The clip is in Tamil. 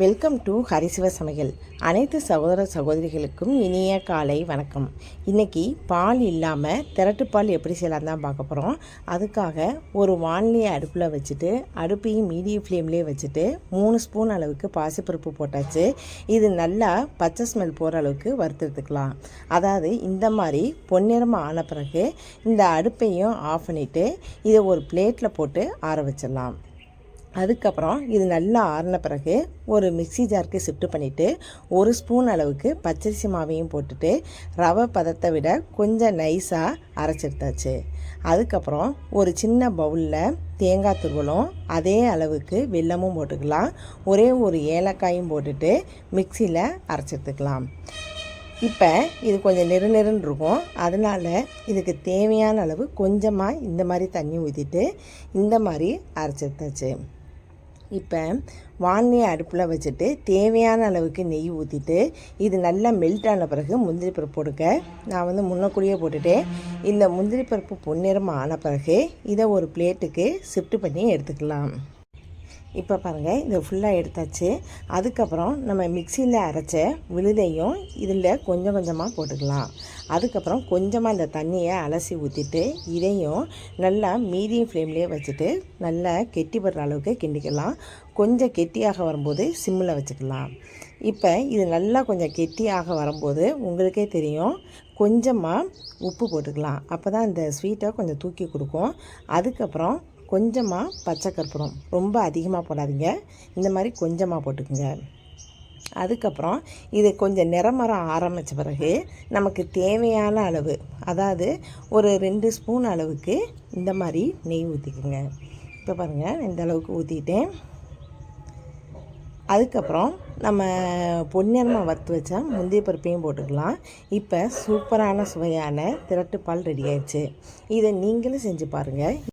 வெல்கம் டு ஹரிசிவ சமையல். அனைத்து சகோதர சகோதரிகளுக்கும் இனிய காலை வணக்கம். இன்னைக்கு பால் இல்லாமல் திரட்டுப்பால் எப்படி செய்யலாம் தான் பார்க்க போகிறோம் அதுக்காக ஒரு வானிலையை அடுப்பில் வச்சுட்டு அடுப்பையும் மீடியம் ஃப்ளேம்லேயே வச்சுட்டு மூணு ஸ்பூன் அளவுக்கு பாசிப்பருப்பு போட்டாச்சு. இது நல்லா பச்சை ஸ்மெல் போகிற அளவுக்கு வறுத்தெடுத்துக்கலாம் அதாவது இந்த மாதிரி பொன்னிறமாக ஆன பிறகு இந்த அடுப்பையும் ஆஃப் பண்ணிவிட்டு இதை ஒரு பிளேட்டில் போட்டு ஆற வச்சிடலாம். அதுக்கப்புறம் இது நல்லா ஆறின பிறகு ஒரு மிக்ஸி ஜாருக்கு ஷிஃப்ட் பண்ணிவிட்டு ஒரு ஸ்பூன் அளவுக்கு பச்சரிசி மாவையும் போட்டுட்டு ரவை பதத்தை விட கொஞ்சம் நைஸாக அரைச்செடுத்தாச்சு அதுக்கப்புறம் ஒரு சின்ன பவுலில் தேங்காய் துருவலும் அதே அளவுக்கு வெல்லமும் போட்டுக்கலாம். ஒரே ஒரு ஏலக்காயும் போட்டுட்டு மிக்சியில் அரைச்செடுத்துக்கலாம் இப்போ இது கொஞ்சம் நெரு நெருன்னு இருக்கும். அதனால் இதுக்கு தேவையான அளவு கொஞ்சமாக இந்த மாதிரி தண்ணி ஊற்றிட்டு இந்த மாதிரி அரைச்செடுத்தாச்சு இப்போ வானிலை அடுப்பில் வச்சுட்டு தேவையான அளவுக்கு நெய் ஊற்றிட்டு இது நல்லா மெல்ட் ஆன பிறகு முந்திரி பருப்பு போடுக்க நான் வந்து முன்னக்கூடியே போட்டுட்டேன். இந்த முந்திரி பருப்பு பொன்னிறமாக ஆன பிறகு இதை ஒரு பிளேட்டுக்கு ஷிஃப்ட் பண்ணி எடுத்துக்கலாம். இப்போ பாருங்கள் இதை ஃபுல்லாக எடுத்தாச்சு. அதுக்கப்புறம் நம்ம மிக்சியில் அரைச்ச விழுதையும் இதில் கொஞ்சம் கொஞ்சமாக போட்டுக்கலாம். அதுக்கப்புறம் கொஞ்சமாக இந்த தண்ணியை அலசி ஊற்றிட்டு இதையும் நல்லா மீடியம் ஃப்ளேம்லேயே வச்சுட்டு நல்லா கெட்டிப்படுற அளவுக்கு கிண்டிக்கலாம். கொஞ்சம் கெட்டியாக வரும்போது சிம்மில் வச்சுக்கலாம். இப்போ இது நல்லா கொஞ்சம் கெட்டியாக வரும்போது உங்களுக்கே தெரியும் கொஞ்சமாக உப்பு போட்டுக்கலாம். அப்போ தான் இந்த ஸ்வீட்டை கொஞ்சம் தூக்கி கொடுக்கும். அதுக்கப்புறம் கொஞ்சமாக பச்சை கற்பூரம். ரொம்ப அதிகமாக போடாதீங்க. இந்த மாதிரி கொஞ்சமாக போட்டுக்குங்க. அதுக்கப்புறம் இது கொஞ்சம் நிறமரம் ஆரம்பித்த பிறகு நமக்கு தேவையான அளவு அதாவது ஒரு ரெண்டு ஸ்பூன் அளவுக்கு இந்த மாதிரி நெய் ஊற்றிக்குங்க இப்போ பாருங்கள் இந்த அளவுக்கு ஊற்றிட்டேன் அதுக்கப்புறம் நம்ம பொன்னிறமாக வறுத்து வச்சா முந்திய பருப்பையும் போட்டுக்கலாம். இப்போ சூப்பரான சுவையான திரட்டுப்பால் ரெடி ஆயிடுச்சு. இதை நீங்களும் செஞ்சு பாருங்கள்